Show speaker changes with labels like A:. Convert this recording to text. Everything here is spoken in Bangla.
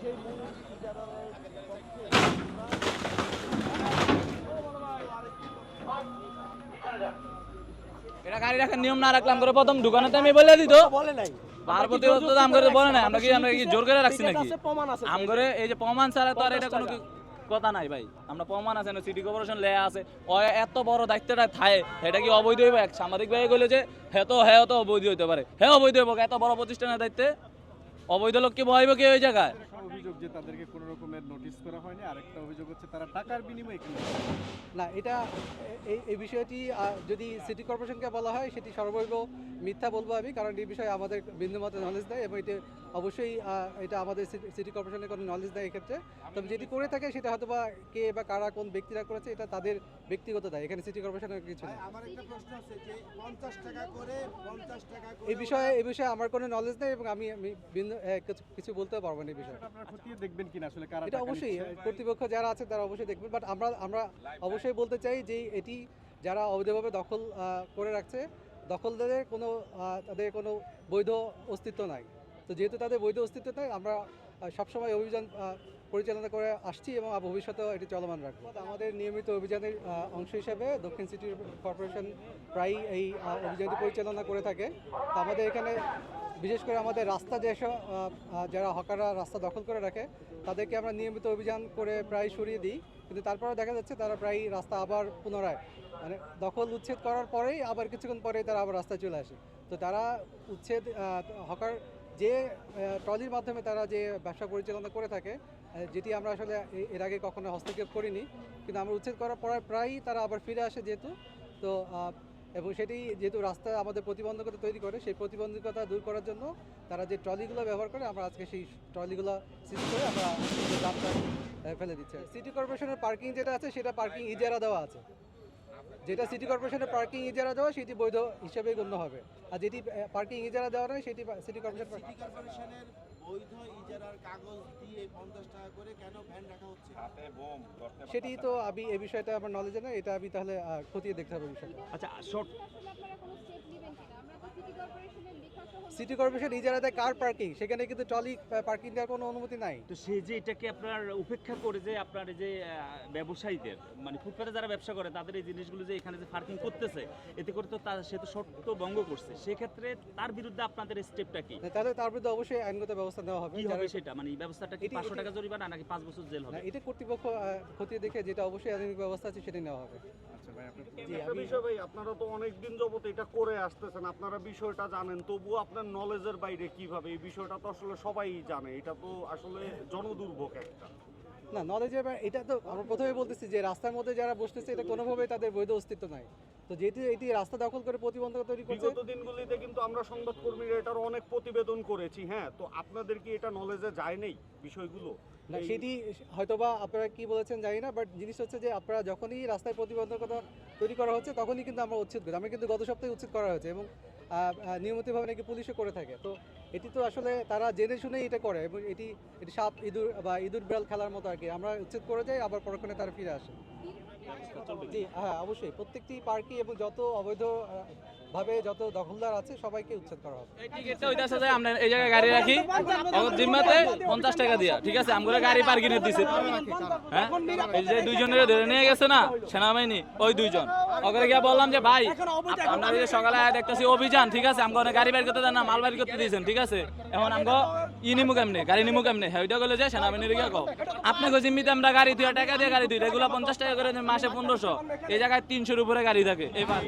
A: সেই মূল ইজারাদারের পক্ষে
B: এটা গাড়ি রাখার নিয়ম না রাখলাম করে প্রথম দোকানেতে আমি বলে দিত
A: বলে নাই।
B: পার্বতী তো দাম করে বলে না আমরা কি আমরা কি জোর করে রাখছি নাকি?
A: আছে, প্রমাণ আছে।
B: আম করে এই যে প্রমাণ ছাড়া তো আর এটা কোনো কথা নাই ভাই। আমরা প্রমাণ আছে না সিটি কর্পোরেশন লেয়া আছে ও এত বড় দায়িত্বটা থায় এটা কি অবৈধ হইবে? এক সাংবাদিক ভাই বলে যে তো তো অবৈধ হইতে পারে। হ্যাঁ অবৈধ হইব এত বড় প্রতিষ্ঠানের দায়িত্বে অবৈধ লোককে বহাইব কে ওই জায়গায়?
C: অভিযোগ যে তাদেরকে কোনো রকমের নোটিশ করা হয়নি। আরেকটা অভিযোগ হচ্ছে তারা টাকার বিনিময়ে কিনে
D: না এটা এই এই বিষয়টি যদি সিটি কর্পোরেশনকে বলা হয় সেটি সর্বৈব মিথ্যা বলব আমি কারণ এই বিষয়ে আমাদের বিন্দুমাত্র নলেজ দেয় এবং এটা অবশ্যই এটা আমাদের সিটি কর্পোরেশনের কোনো নলেজ দেয় এক্ষেত্রে। তবে যেটি করে থাকে সেটা হয়তো বা কে বা কারা কোন ব্যক্তিরা করেছে এটা তাদের ব্যক্তিগত দায়। এখানে সিটি কর্পোরেশনের কিছু নেই।
E: আমার একটা প্রশ্ন আছে যে পঞ্চাশ টাকা করে পঞ্চাশ টাকা করে
D: এই বিষয়ে এই বিষয়ে আমার কোনো নলেজ নেই এবং আমি আমি বিন্দু কিছু- বলতে পারব না এই বিষয়ে।
C: আপনারা খতিয়ে দেখবেন কিনা আসলে কারা
D: এটা অবশ্যই কর্তৃপক্ষ যারা আছে তারা অবশ্যই দেখবেন বাট আমরা আমরা অবশ্যই বলতে চাই যে এটি যারা অবৈধভাবে দখল আহ, করে রাখছে দখলদারের কোনো আহ, তাদের কোনো বৈধ অস্তিত্ব নাই। তো যেহেতু তাদের বৈধ অস্তিত্ব নাই আমরা সবসময় অভিযান পরিচালনা করে আসছি এবং ভবিষ্যতেও এটি চলমান রাখব। আমাদের নিয়মিত অভিযানের অংশ হিসেবে দক্ষিণ সিটি কর্পোরেশন প্রায়ই এই অভিযানটি পরিচালনা করে থাকে। আমাদের এখানে বিশেষ করে আমাদের রাস্তা যেসব যারা হকাররা রাস্তা দখল করে রাখে, তাদেরকে আমরা নিয়মিত অভিযান করে প্রায় সরিয়ে দিই। কিন্তু তারপরেও দেখা যাচ্ছে তারা প্রায় রাস্তা আবার পুনরায় মানে দখল উচ্ছেদ করার পরেই আবার কিছুক্ষণ পরেই তারা আবার রাস্তায় চলে আসে। তো তারা উচ্ছেদ হকার যে ট্রলির মাধ্যমে তারা যে ব্যবসা পরিচালনা করে থাকে যেটি আমরা আসলে এর আগে কখনো হস্তক্ষেপ করিনি, কিন্তু আমরা উচ্ছেদ করার পরে প্রায়ই তারা আবার ফিরে আসে যেহেতু। তো এবং সেটি যেহেতু রাস্তা আমাদের প্রতিবন্ধকতা তৈরি করে, সেই প্রতিবন্ধকতা দূর করার জন্য তারা যে ট্রলিগুলো ব্যবহার করে, আমরা আজকে সেই ট্রলিগুলো সিজ করে আমরা ফেলে দিচ্ছি। সিটি কর্পোরেশনের পার্কিং যেটা আছে, সেটা পার্কিং ইজারা দেওয়া আছে। যেটা সিটি কর্পোরেশনের পার্কিং ইজারা দেওয়া, সেটি বৈধ হিসেবে গণ্য হবে। আর যেটি পার্কিং ইজারা দেওয়া নয়, সেটি সিটি কর্পোরেশন
E: সিটি কর্পোরেশনের বৈধ ইজারার কাগজ দিয়ে পঞ্চাশ টাকা করে কেন ভ্যান রাখা হচ্ছে?
D: সেটি তো আমি এই বিষয়টা আমার নলেজে নেই এটা আমি তাহলে খতিয়ে দেখতে হবে বিষয়টা।
F: আচ্ছা শর্ট
G: আসলে আপনারা কোনো স্টেপ নেবেন কিনা আমরা তো সিটি কর্পোরেশনের লেখা সহ
D: সিটি কর্পোরেশন ইজারা দেয় কার পার্কিং সেখানে কিন্তু ট্রলি পার্কিং দেওয়ার কোনো অনুমতি নাই।
F: তো সে যে এটাকে আপনার উপেক্ষা করে যে আপনার এই যে ব্যবসায়ীদের মানে ফুটপাতে যারা ব্যবসা করে তাদের এই জিনিসগুলো যে এখানে যে পার্কিং করতেছে এতে করে তো তার সে তো শর্ত ভঙ্গ করছে। সেক্ষেত্রে তার বিরুদ্ধে আপনাদের স্টেপটা কি?
D: তাহলে তার বিরুদ্ধে অবশ্যই আইনগত ব্যবস্থা নেওয়া হবে
F: কি হবে সেটা? মানে এই ব্যবস্থাটা কি
D: এটি-
F: পাঁচশো
D: এটি-
F: টাকা জরিমানা নাকি পাঁচ বছর জেল
D: না
F: হবে
D: এটা কর্তৃপক্ষ খতিয়ে দেখে যেটা অবশ্যই আধুনিক ব্যবস্থা আছে সেটা নেওয়া হবে।
C: আচ্ছা ভাই
D: আমি
H: বিষয় ভাই আপনারা তো অনেক দিন যাবত এটা করে আসতেছেন। আপনারা বিষয়টা জানেন তবুও আপনার নলেজের বাইরে কীভাবে? এই বিষয়টা তো আসলে সবাই জানে। এটা তো আসলে জনদুর্ভোগ একটা।
D: না নলেজে এটা তো আমরা প্রথমে বলতেছি যে রাস্তার মধ্যে যারা বসতেছে এটা কোনোভাবেই তাদের বৈধ অস্তিত্ব নাই। তো যেহেতু এটি রাস্তা দখল করে প্রতিবন্ধকতা তৈরি করছে
H: বিগত দিনগুলিতে কিন্তু আমরা সংবাদকর্মীরা এটার অনেক প্রতিবেদন করেছি হ্যাঁ? তো আপনাদের কি এটা নলেজে যায় নেই বিষয়গুলো?
D: না সেটি হয়তোবা আপনারা কি বলেছেন জানি না বাট জিনিস হচ্ছে যে আপনারা যখনই রাস্তায় প্রতিবন্ধকতা তৈরি করা হচ্ছে তখনই কিন্তু আমরা উচ্ছেদ করি। আমি কিন্তু গত সপ্তাহে উচ্ছেদ করা হয়েছে এবং নিয়মিতভাবে নাকি পুলিশও করে থাকে। তো এটি তো আসলে তারা জেনে শুনেই এটা করে এবং এটি এটি সাপ ইঁদুর বা ইঁদুর বিড়াল খেলার মতো আর কি। আমরা উচ্ছেদ করে যাই আবার পরক্ষণে তারা ফিরে আসে। জি হ্যাঁ অবশ্যই। প্রত্যেকটি পার্কই এবং যত অবৈধ ভাবে যত দখলদার আছে, সবাইকে উচ্ছেদ করা হবে।
B: এই টিকিটটা হইতাছে যে আমরা এই জায়গায় গাড়ি রাখি। জিম্মাতে পঞ্চাশ টাকা দিয়া, ঠিক আছে? গাড়ি পার্কিং হ্যাঁ? এই যে দুইজনের ধরে নিয়ে গেছে না, সেনাবাহিনী, ওই দুইজন। ওকে গিয়ে বললাম যে, ভাই আমরা সকালে দেখতেছি অভিযান, ঠিক আছে? আমগো গাড়ি বাইর করতে দেন না, মাল বাইর করতে দিয়েছেন, ঠিক আছে? এখন আমগো ই নিমু কেমনে? গাড়ি নিমু কেমনে? হ্যাঁ ওইটা গেলে যে সেনাবাহিনীর কও আপনি কো জিম্মিতে আমরা গাড়ি দুই টাকা দিয়ে গাড়ি দিই এগুলো পঞ্চাশ টাকা করে মাসে পনেরোশো। এই জায়গায় তিনশোর উপরে গাড়ি থাকে। এবার